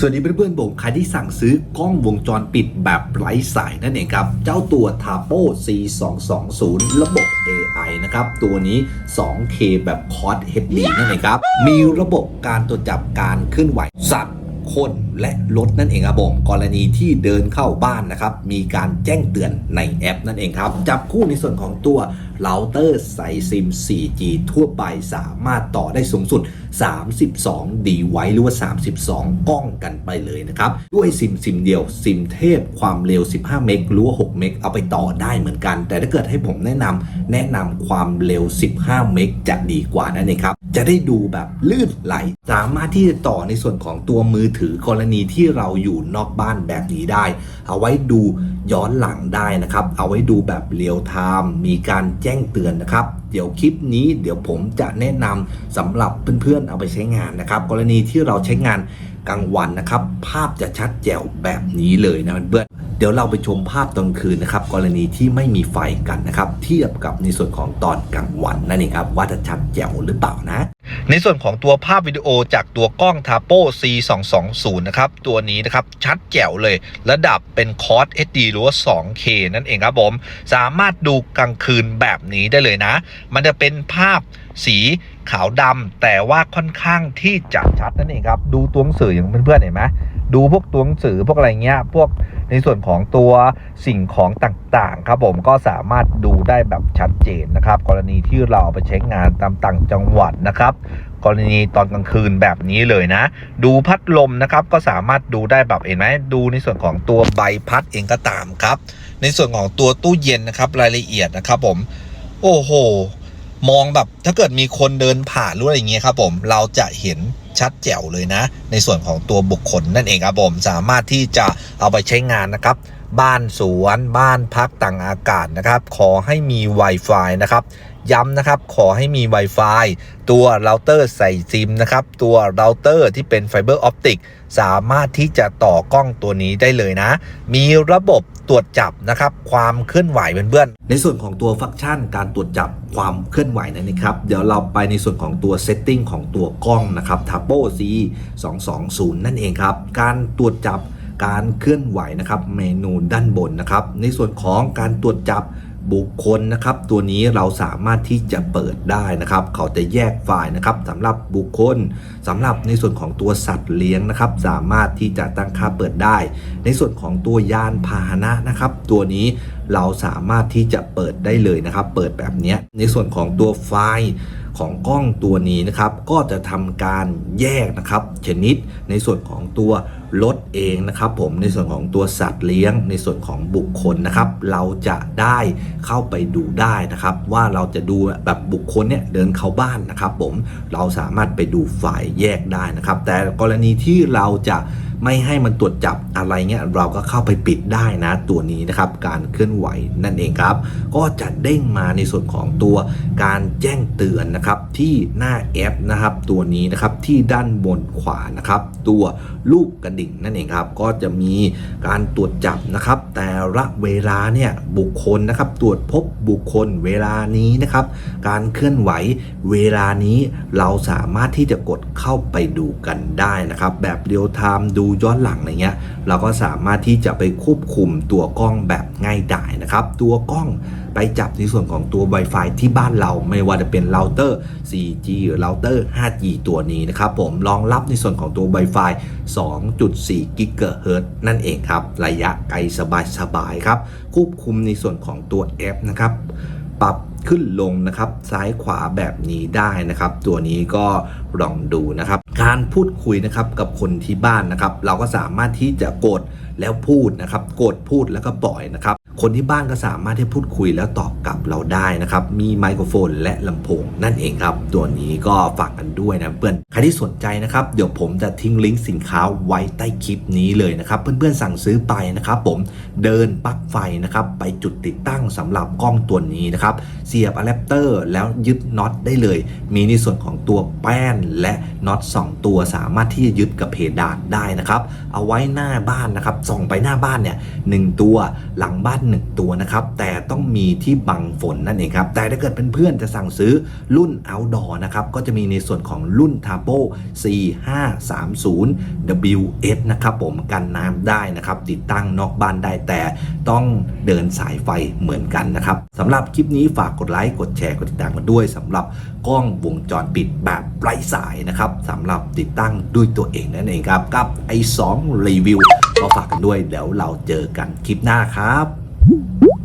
สวัสดีเพื่อนๆผมใครที่สั่งซื้อกล้องวงจรปิดแบบไร้สายนั่นเองครับ เจ้าตัว t a p o C220 ระบบ AI นะครับ ตัวนี้ 2K แบบ Quad HD นั่นเองครับ มีระบบการตรวจจับการเคลื่อนไหวสัตว์ คนและรถนั่นเองครับผมกรณีที่เดินเข้าบ้านนะครับ มีการแจ้งเตือนในแอปนั่นเองครับ จับคู่ในส่วนของตัวเราเตอร์ใส่ซิม 4G ทั่วไปสามารถต่อได้สูงสุด 32 ดีไว้หรือว่า 32 กล้องกันไปเลยนะครับ ด้วยซิมซิมเดียว ซิมเทพความเร็ว 15 เมกหรือว่า 6 เมกเอาไปต่อได้เหมือนกัน แต่ถ้าเกิดให้ผมแนะนำแนะนำความเร็ว 15 เมกจะดีกว่านั่นเองครับ จะได้ดูแบบลื่นไหล สามารถที่จะต่อในส่วนของตัวมือถือกรณีที่เราอยู่นอกบ้านแบบนี้ได้ เอาไว้ดูย้อนหลังได้นะครับ เอาไว้ดูแบบเรียลไทม์มีการแจ้งเตือนนะครับ เดี๋ยวคลิปนี้เดี๋ยวผมจะแนะนำสำหรับเพื่อนๆเอาไปใช้งานนะครับ กรณีที่เราใช้งานกลางวันนะครับ ภาพจะชัดแจ๋วแบบนี้เลยนะเพื่อนๆ เดี๋ยวเราไปชมภาพตอนคืนนะครับกรณีที่ไม่มีไฟกันนะครับเทียบกับในส่วนของตอนกลางวันนั่นเองครับว่าจะชัดแจ๋วหรือเปล่านะ ในส่วนของตัวภาพวิดีโอจากตัวกล้อง t a p o C220 นะครับตัวนี้นะครับชัดแจ๋วเลย ระดับเป็น Quad HD หรือว่า 2K นั่นเองครับผมสามารถดูกลางคืนแบบนี้ได้เลยนะ มันจะเป็นภาพสีขาวดำแต่ว่าค่อนข้างที่จะชัดนั่นเองครับดูตัวหนังสืออย่างเพื่อนๆเห็นไหมดูพวกตัวหนังสือพวกอะไรเงี้ยพวก ในส่วนของตัวสิ่งของต่างๆครับผมก็สามารถดูได้แบบชัดเจนนะครับ กรณีที่เราเอาไปใช้งานตามต่างจังหวัดนะครับ กรณีตอนกลางคืนแบบนี้เลยนะ ดูพัดลมนะครับก็สามารถดูได้แบบเห็นไหมดูในส่วนของตัวใบพัดเองก็ตามครับ ในส่วนของตัวตู้เย็นนะครับรายละเอียดนะครับผมโอ้โหมองแบบถ้าเกิดมีคนเดินผ่านหรืออะไรอย่างเงี้ยครับผมเราจะเห็น ชัดแจ๋วเลยนะ ในส่วนของตัวบุคคลนั่นเองครับผมสามารถที่จะเอาไปใช้งานนะครับ บ้านสวน บ้านพักต่างอากาศนะครับ ขอให้มี Wi-Fi นะครับ ย้ำนะครับ ขอให้มี Wi-Fi ตัวเราเตอร์ใส่ซิมนะครับ ตัวเราเตอร์ที่เป็นไฟเบอร์ออปติกสามารถที่จะต่อกล้องตัวนี้ได้เลยนะ มีระบบตรวจจับนะครับ ความเคลื่อนไหวเพื่อนๆในส่วนของตัวฟังก์ชันการตรวจจับความเคลื่อนไหวนั่นนะครับ เดี๋ยวเราไปในส่วนของตัวเซตติ้งของตัวกล้องนะครับ t a p o C 220 นั่นเองครับ การตรวจจับการเคลื่อนไหวนะครับ เมนูด้านบนนะครับ ในส่วนของการตรวจจับ บุคคลนะครับ ตัวนี้เราสามารถที่จะเปิดได้นะครับ เขาจะแยกไฟล์นะครับสำหรับบุคคลสำหรับในส่วนของตัวสัตว์เลี้ยงนะครับ สามารถที่จะตั้งค่าเปิดได้ ในส่วนของตัวยานพาหนะนะครับ ตัวนี้เราสามารถที่จะเปิดได้เลยนะครับ เปิดแบบนี้ในส่วนของตัวไฟล์ ของกล้องตัวนี้นะครับ ก็จะทำการแยกนะครับ ชนิดในส่วนของตัวรถเองนะครับ ผมในส่วนของตัวสัตว์เลี้ยง ในส่วนของบุคคลนะครับ เราจะได้เข้าไปดูได้นะครับ ว่าเราจะดูแบบบุคคลเนี่ยเดินเข้าบ้านนะครับ ผมเราสามารถไปดูฝ่ายแยกได้นะครับ แต่กรณีที่เราจะ ไม่ให้มันตรวจจับอะไรเงี้ยเราก็เข้าไปปิดได้นะตัวนี้นะครับการเคลื่อนไหวนั่นเองครับ ก็จะเด้งมาในส่วนของตัวการแจ้งเตือนนะครับที่หน้าแอปนะครับตัวนี้นะครับที่ด้านบนขวานะครับตัวลูกกระดิ่งนั่นเองครับก็จะมีการตรวจจับนะครับ แต่ละเวลาเนี่ยบุคคลนะครับตรวจพบบุคคลเวลานี้นะครับ การเคลื่อนไหวเวลานี้เราสามารถที่จะกดเข้าไปดูกันได้นะครับ แบบเรียลไทม์ดูย้อนหลังอะไรเงี้ยเราก็สามารถที่จะไปควบคุมตัวกล้องแบบง่ายดายนะครับ ตัวกล้องไปจับในส่วนของตัว Wi-Fi ที่บ้านเราไม่ว่าจะเป็นเราเตอร์ 4G หรือเราเตอร์ 5G ตัวนี้นะครับผมรองรับในส่วนของตัว Wi-Fi 2.4 GHz นั่นเองครับ ระยะไกลสบายๆครับ ควบคุมในส่วนของตัวแอปนะครับ ปรับ ขึ้นลงนะครับซ้ายขวาแบบนี้ได้นะครับ ตัวนี้ก็ลองดูนะครับ การพูดคุยนะครับกับคนที่บ้านนะครับ เราก็สามารถที่จะกดแล้วพูดนะครับ กดพูดแล้วก็ปล่อยนะครับ คนที่บ้านก็สามารถที่พูดคุยแล้วตอบกลับเราได้นะครับ มีไมโครโฟนและลำโพงนั่นเองครับ ตัวนี้ก็ฝากกันด้วยนะเพื่อน ใครที่สนใจนะครับ เดี๋ยวผมจะทิ้งลิงก์สินค้าไว้ใต้คลิปนี้เลยนะครับ เพื่อนๆสั่งซื้อไปนะครับผม เดินปลั๊กไฟนะครับ ไปจุดติดตั้งสำหรับกล้องตัวนี้นะครับ เสียบอะแดปเตอร์แล้วยึดน็อตได้เลย มีในส่วนของตัวแป้นและน็อต2 ตัวสามารถที่จะยึดกับเพดานได้นะครับ เอาไว้หน้าบ้านนะครับ ส่องไปหน้าบ้านเนี่ยหนึ่งตัว หลังบ้าน1ตัวนะครับ แต่ต้องมีที่บังฝนนั่นเองครับ แต่ถ้าเกิดเเพื่อนๆจะสั่งซื้อรุ่น outdoor นะครับ ก็จะมีในส่วนของรุ่น t a p o C530 WS นะครับผมกันน้ำได้นะครับ ติดตั้งนอกบ้านได้แต่ต้องเดินสายไฟเหมือนกันนะครับสำหรับคลิปนี้ฝากกดไลค์กดแชร์กดติดตามกันด้วยสำหรับกล้องวงจรปิดแบบไร้สายนะครับสำหรับติดตั้งด้วยตัวเองนั่นเองครับกับไอ2รีวิวก็ฝากกันด้วยเดี๋ยวเราเจอกันคลิปหน้าครับ Woo!